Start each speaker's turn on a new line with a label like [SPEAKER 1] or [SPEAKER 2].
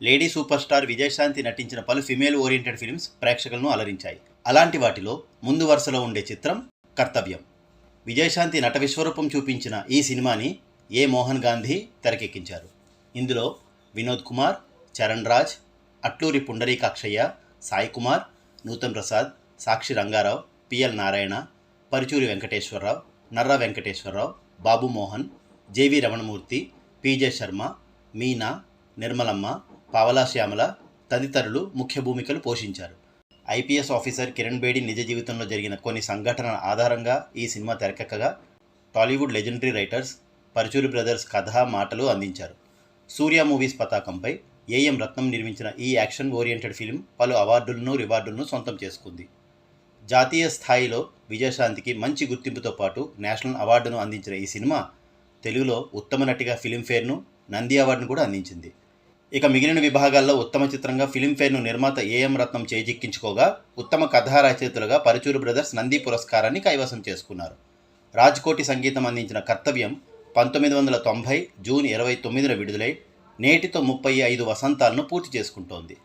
[SPEAKER 1] Lady super star Vijayashanti నటించిన పలు female oriented films ప్రేక్షకులను అలరించాయి. అలాంటి వాటిలో ముందు వరుసలో ఉండే చిత్రం కర్తవ్యం. విజయశాంతి నట విశ్వరూపం చూపించిన ఈ సినిమాని ఏ మోహన్ గాంధీ తెరకెక్కించారు? ఇందులో Vinod Kumar Charan Raj Atluri Pundarikakshayya Sai Kumar Nutan Prasad Sakshi Rangarao PL Narayana Paruchuri Venkateswararao Narra Venkateswararao Babu Mohan JV Ramanamurthy PJ Sharma Meena Nirmalamma Pavala Shyamala తదితరులు ముఖ్య భూమికలు పోషించారు. ఐపీఎస్ ఆఫీసర్ కిరణ్ బేడి నిజ జీవితంలో జరిగిన కొన్ని సంఘటనల ఆధారంగా ఈ cinema తెరకెక్కగా Tollywood legendary writers Paruchuri brothers కథ మాటలు అందించారు. సూర్య మూవీస్ పతాకంపై ఏఎం రత్నం నిర్మించిన ఈ యాక్షన్ ఓరియంటెడ్ ఫిలిం పలు అవార్డులను రివార్డులను సొంతం చేసుకుంది. జాతీయ స్థాయిలో విజయశాంతికి మంచి గుర్తింపుతో పాటు నేషనల్ అవార్డును అందించిన ఈ సినిమా తెలుగులో ఉత్తమ నటిగా ఫిలింఫేర్ను నంది అవార్డును కూడా అందించింది. ఇక మిగిలిన విభాగాల్లో ఉత్తమ చిత్రంగా ఫిలింఫేర్ను నిర్మాత ఏఎం రత్నం చేజిక్కించుకోగా ఉత్తమ కథా రచయితలుగా పరుచూరు బ్రదర్స్ నంది పురస్కారాన్ని కైవసం చేసుకున్నారు. రాజ్కోటి సంగీతం అందించిన కర్తవ్యం పంతొమ్మిది వందల తొంభై జూన్ ఇరవై తొమ్మిదిన విడుదలై నేటితో ముప్పై ఐదు వసంతాలను పూర్తి చేసుకుంటోంది.